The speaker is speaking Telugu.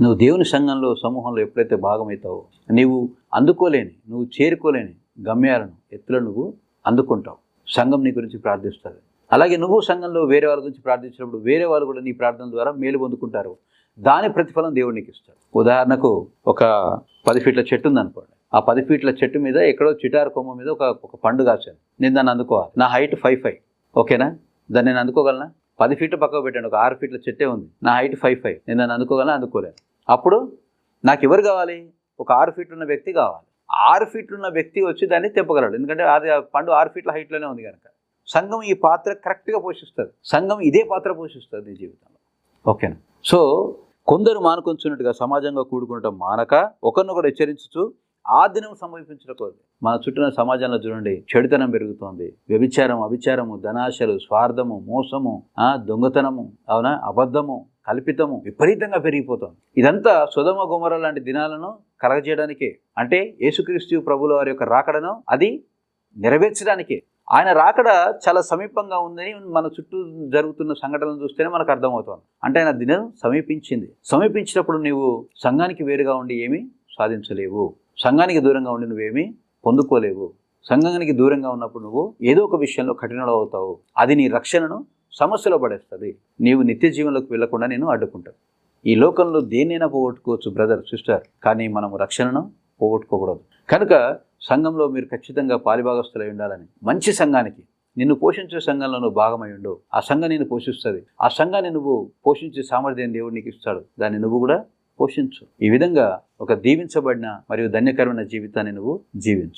నువ్వు దేవుని సంఘంలో సమూహంలో ఎప్పుడైతే భాగమవుతావో నీవు అందుకోలేని నువ్వు చేరుకోలేని గమ్యాలను ఎత్తులో నువ్వు అందుకుంటావు. సంఘం నీ గురించి ప్రార్థిస్తుంది. అలాగే నువ్వు సంఘంలో వేరే వాళ్ళ గురించి ప్రార్థించినప్పుడు వేరే వాళ్ళు కూడా నీ ప్రార్థన ద్వారా మేలు పొందుకుంటారు. దాని ప్రతిఫలం దేవుడు నీకు ఇస్తాడు. ఉదాహరణకు ఒక పది ఫీట్ల చెట్టు ఉందనుకోండి. ఆ పది ఫీట్ల చెట్టు మీద ఎక్కడో చిటారు కొమ్మ మీద ఒక ఒక పండు కాసాను నేను దాన్ని అందుకోవాలి. నా హైట్ ఫైవ్ ఫైవ్. ఓకేనా? దాన్ని నేను అందుకోగలనా? పది ఫీట్లు పక్కకు పెట్టాను ఒక ఆరు ఫీట్ల చెట్టే ఉంది. నా హైట్ ఫైవ్ ఫైవ్ నేను దాన్ని అందుకోగలను అందుకోలేను అప్పుడు నాకు ఎవరు కావాలి? ఒక ఆరు ఫీట్లు ఉన్న వ్యక్తి కావాలి. ఆరు ఫీట్లు ఉన్న వ్యక్తి వచ్చి దాన్ని తెంపగలడు. ఎందుకంటే అది పండు ఆరు ఫీట్ల హైట్లోనే ఉంది కనుక. సంఘం ఈ పాత్ర కరెక్ట్గా పోషిస్తుంది. సంఘం ఇదే పాత్ర పోషిస్తుంది నీ జీవితంలో. ఓకేనా? సో కొందరు మానుకొంచున్నట్టుగా సమాజంగా కూడుకుంటాం మానక ఒకరినొకరు హెచ్చరించుతూ ఆ దినం సమీపించకూడదు మన చుట్టూ సమాజంలో చూడండి చెడుతనం పెరుగుతోంది. వ్యభిచారం అభిచారము ధనాశలు స్వార్థము మోసము ఆ దొంగతనము అవునా? అబద్ధము కల్పితము విపరీతంగా పెరిగిపోతుంది. ఇదంతా సుధమ గుమర లాంటి దినాలను కలగజేయడానికే. అంటే యేసుక్రీస్తు ప్రభుల వారి యొక్క రాకడను అది నెరవేర్చడానికే. ఆయన రాకడ చాలా సమీపంగా ఉందని మన చుట్టూ జరుగుతున్న సంఘటనలు చూస్తేనే మనకు అర్థమవుతుంది. అంటే ఆయన దినం సమీపించింది. సమీపించినప్పుడు నీవు సంఘానికి వేరుగా ఉండి ఏమీ సాధించలేవు. సంఘానికి దూరంగా ఉండి నువ్వేమీ పొందుకోలేవు. సంఘానికి దూరంగా ఉన్నప్పుడు నువ్వు ఏదో ఒక విషయంలో కఠినడు అవుతావు. అది నీ రక్షణను సమస్యలో పడేస్తుంది. నీవు నిత్య జీవనలోకి వెళ్ళకుండా నేను అడ్డుకుంటాను ఈ లోకంలో దేన్నైనా పోగొట్టుకోవచ్చు బ్రదర్ సిస్టర్ కానీ మనం రక్షణను పోగొట్టుకోకూడదు. కనుక సంఘంలో మీరు ఖచ్చితంగా పాలిభాగస్తులై ఉండాలని మంచి సంఘానికి నిన్ను పోషించే సంఘంలో నువ్వు భాగమై ఉండు. ఆ సంఘం నిన్ను పోషిస్తుంది. ఆ సంఘాన్ని నువ్వు పోషించే సామర్థ్యం దేవుడు నీకు ఇస్తాడు. దాన్ని నువ్వు కూడా పోషించు. ఈ విధంగా ఒక దీవించబడిన మరియు ధన్యకరమైన జీవితాన్ని నువ్వు జీవించు.